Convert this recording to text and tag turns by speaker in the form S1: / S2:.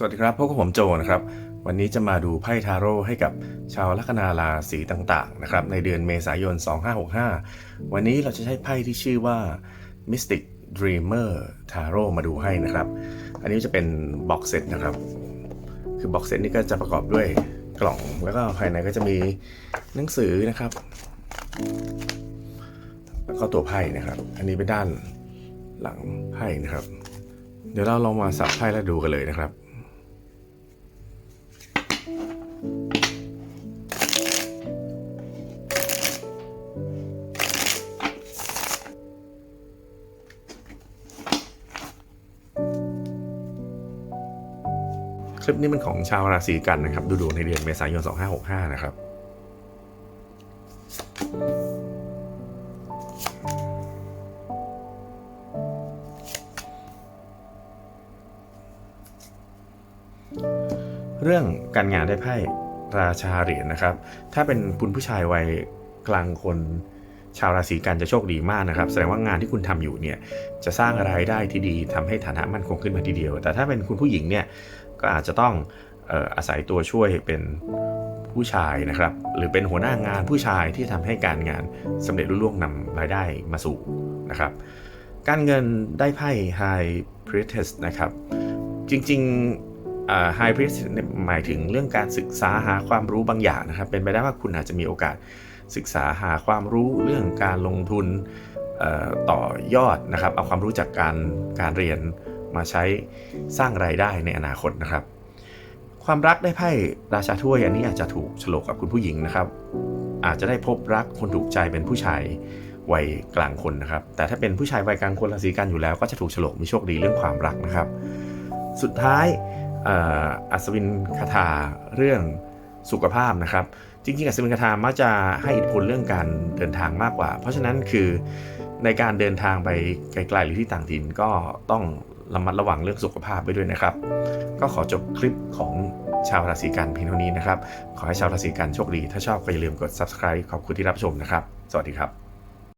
S1: สวัสดีครับพบกับผมโจนะครับ วันนี้จะมาดูไพ่ทาโร่ให้กับชาวลัคนาราศีต่างๆนะครับในเดือนเมษายน 2565 วันนี้เราจะใช้ไพ่ที่ชื่อว่า Mystic Dreamer Tarot มาดูให้นะครับ อันนี้จะเป็นบ็อกเซตนะครับ คือบ็อกเซตนี้ก็จะประกอบด้วยกล่องแล้วก็ภายในก็จะมีหนังสือนะครับ แล้วก็ตัวไพ่นะครับ อันนี้เป็นด้านหลังไพ่นะครับ เดี๋ยวเราลองมาสับไพ่แล้วดูกันเลยนะครับ คลิปนี้เป็นของชาวราศีกันนะครับ ดูดวงในเดือนเมษายน 2565 นะครับ เรื่องการงานได้ไพ่ราชาเหรียญนะครับ ถ้าเป็นคุณผู้ชายวัยกลางคนชาวราศีกันจะโชคดีมากนะครับ แสดงว่างานที่คุณทำอยู่เนี่ยจะสร้างรายได้ที่ดีทำให้ฐานะมั่นคงขึ้นมาทีเดียว แต่ถ้าเป็นคุณผู้หญิงเนี่ยก็อาจจะต้องอออาศัยตัวช่วยเป็นผู้ชายนะครับ หรือเป็นหัวหน้างานผู้ชายที่ทำให้การงานสำเร็จรุ่ล่วงนำรายได้มาสู่นะครับ การเงินได้ไพ่ High Priestess นะครับ จริงๆ High Priestess เนี่ยหมายถึงเรื่องการศึกษาหาความรู้บางอย่างนะครับ เป็นไปได้ว่าคุณอาจจะมีโอกาสศึกษาหาความรู้เรื่องการลงทุนต่อยอดนะครับ เอาความรู้จากการการเรียนมาใช้สร้างรายได้ในอนาคตนะครับ ความรักได้ไพ่ราชาถ้วยอันนี้อาจจะถูกฉลกกับคุณผู้หญิงนะครับ อาจจะได้พบรักคนถูกใจเป็นผู้ชายวัยกลางคนนะครับ แต่ถ้าเป็นผู้ชายวัยกลางคนราศีกันอยู่แล้ว ก็จะถูกฉลกมีโชคดีเรื่องความรักนะครับ สุดท้าย อัศวินคาถาเรื่องสุขภาพนะครับ จริงๆอัศวินคาถามักจะให้อิทธิพลเรื่องการเดินทางมากกว่า เพราะฉะนั้นคือในการเดินทางไปไกลๆหรือที่ต่างถิ่นก็ต้องระมัดระวังเรื่องสุขภาพไปด้วยนะครับ ก็ขอจบคลิปของชาวราศีกันเพียงเท่านี้นะครับ ขอให้ชาวราศีกันโชคดี ถ้าชอบก็อย่าลืมกด subscribe ขอบคุณที่รับชมนะครับ สวัสดีครับ